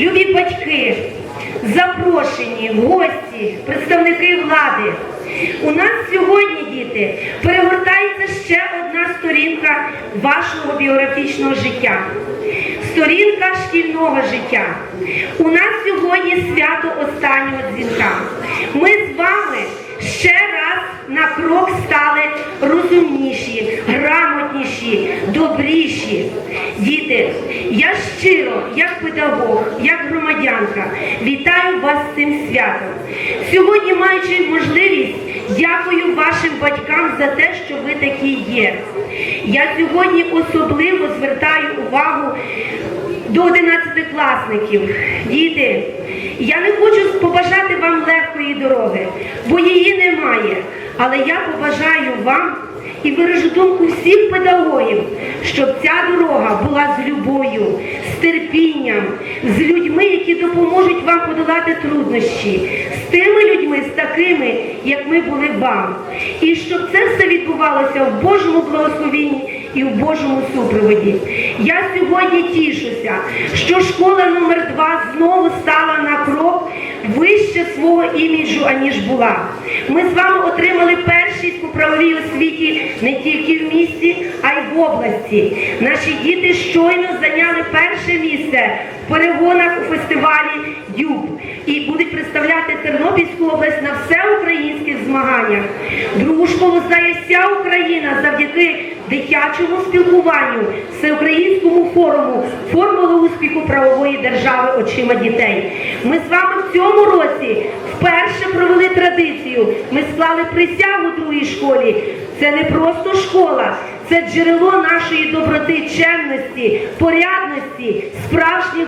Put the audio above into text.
любі батьки, запрошені, гості, представники влади. У нас сьогодні, діти, перегортається ще одна сторінка вашого біографічного життя. Сторінка шкільного життя. У нас сьогодні свято останнього дзвінка. Ми з вами ще раз на крок стали розумніші, грамотніші, добріші. Діти, я щиро, як педагог, як громадянка, вітаю вас з цим святом. Сьогодні, маючи можливість, дякую вашим батькам за те, що ви такі є. Я сьогодні особливо звертаю увагу до 11-класників. Діти, я не хочу побажати вам легкої дороги, бо її немає. Але я побажаю вам і виражу думку всіх педагогів, щоб ця дорога була з любов'ю, з терпінням, з людьми, які допоможуть вам подолати труднощі, з тими людьми, з такими, як ми були вам. І щоб це все відбувалося в Божому благословенні і в Божому супроводі. Я сьогодні тішуся, що школа номер 2 знову стала на крок вище свого іміджу, аніж була. Ми з вами отримали першість по правовій освіті не тільки в місті, а й в області. Наші діти щойно зайняли перше місце в перегонах у фестивалі Дюб і будуть представляти Тернопільську область на всеукраїнських змаганнях. Другу школу знає вся Україна завдяки дитячому спілкуванню, всеукраїнському форуму Формула успіху правової держави очима дітей. Ми з вами в цьому році вперше провели традицію. Ми склали присягу другій школі. Це не просто школа, це джерело нашої доброти, чемності, порядності, справжніх